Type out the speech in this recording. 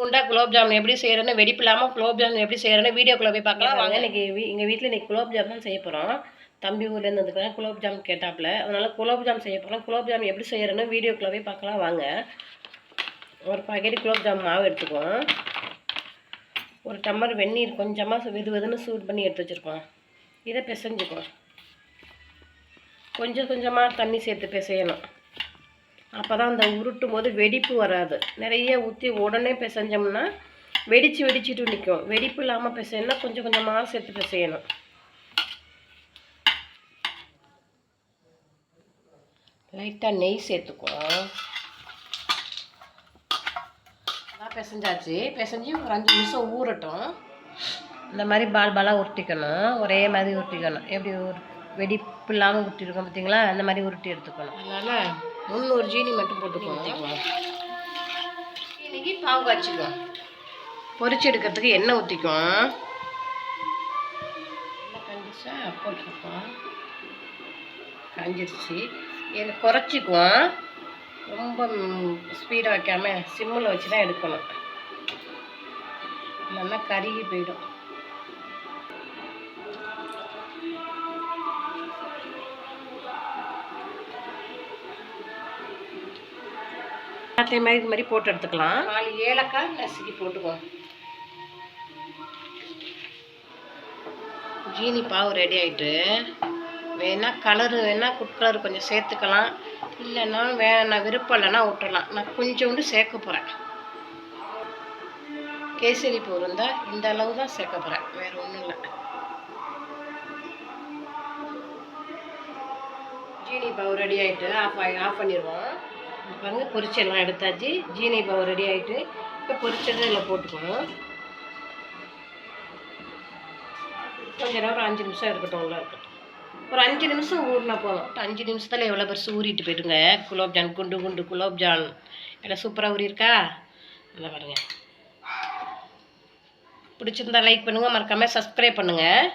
குண்டா குலோப் ஜாமுன் எப்படி செய்கிறேன்னு வெடிப்பு இல்லாமல் குலோப் ஜாமுன் எப்படி செய்கிறேன்னு வீடியோக்குள்ளே போய் பார்க்கலாம். வாங்க. இன்னைக்கு வீ எங்கள் வீட்டில் இன்னைக்கு குலோப் ஜாம் தான் செய்ய போகிறோம் தம்பி ஊர்லேருந்து வந்துக்கிறேன் குலோப் ஜாம் கேட்டாப்புல. அதனால் குலோப் ஜாம் செய்ய போகிறோம் குலோப் ஜாம் எப்படி செய்கிறேன்னு வீடியோக்குள்ளே போய் பார்க்கலாம். வாங்க. ஒரு பாக்கெட் குலோப் ஜாம் மாவு எடுத்துக்குவோம். ஒரு டம்ளர் வெந்நீர் கொஞ்சமாக வெது வெதுன்னு சூடு பண்ணி எடுத்து வச்சுருக்கோம். இதை பிசைஞ்சுக்குவோம். கொஞ்சம் கொஞ்சமாக தண்ணி சேர்த்து பிசையணும். அப்போ தான் அந்த உருட்டும் போது வெடிப்பு வராது. நிறைய ஊற்றி உடனே பிசைஞ்சோம்னா வெடித்து வெடிச்சிட்டு நிற்கும் வெடிப்பு இல்லாமல் பிசையணும்னா கொஞ்சம் கொஞ்சமாக சேர்த்து பிசையணும். லைட்டாக நெய் சேர்த்துக்குவோம். நல்லா பிசைஞ்சாச்சு. பிசைஞ்சு ஒரு அஞ்சு நிமிஷம் ஊறட்டும். இந்த மாதிரி பால் பாலாக உருட்டிக்கணும். ஒரே மாதிரி உருட்டிக்கணும். எப்படி ஒரு வெடிப்பு இல்லாமல் உருட்டிருக்கோம் பார்த்தீங்களா அந்த மாதிரி உருட்டி எடுத்துக்கணும். அதனால் முந்நூறு ஜீனி மட்டும் போட்டுக்கணும் ஜீனிக்கு பாவு காய்ச்சிக்குவோம் பொரிச்சு எடுக்கிறதுக்கு எண்ணெய் ஊற்றிக்குவோம் எண்ணெய் கஞ்சிச்சா போட்டிருக்கோம். காஞ்சிருச்சு. இதை குறைச்சிக்குவோம் ரொம்ப ஸ்பீடாக வைக்காம சிம்மில் வச்சு தான் எடுக்கணும். இல்லைன்னா கருகி போயிடும். எல்லாத்தையும் மாதிரி இது மாதிரி போட்டு எடுத்துக்கலாம். நாலு ஏலக்காய் நசுக்கி போட்டுக்குவோம் ஜீனி பாவு ரெடி ஆயிட்டு. வேணா கலரு வேணா ஃபுட் கலர் கொஞ்சம் சேர்த்துக்கலாம். இல்லைன்னா வேணா விருப்பம் இல்லைன்னா விட்டுறலாம் நான் கொஞ்சோண்டு சேர்க்க போகிறேன் கேசரி பூ இருந்தால் இந்த அளவு தான் சேர்க்க போகிறேன் வேறு ஒன்றும் இல்லை. ஜீனி பாவு ரெடி ஆகிட்டு ஆஃப் ஆஃப் பண்ணிடுவோம். பாருங்க பொரிச்செல்லாம் எடுத்தாச்சு. ஜீனி பாவு ரெடி ஆகிட்டு இப்போ பொரிச்சதை இதில் போட்டுக்கணும். கொஞ்ச நேரம் ஒரு அஞ்சு நிமிஷம் இருக்கட்டும் உள்ள இருக்கட்டும். ஒரு அஞ்சு நிமிஷம் ஊறினா போதும். அஞ்சு நிமிஷத்தில் எவ்வளோ பெருசு ஊறிட்டு போயிடுங்க. குலோப்ஜான் குண்டு குண்டு குலோப்ஜான் எல்லாம் சூப்பராக ஊறியிருக்கா? நல்லா பாருங்க. பிடிச்சிருந்தா லைக் பண்ணுங்கள் மறக்காமல் சப்ஸ்கிரைப் பண்ணுங்கள்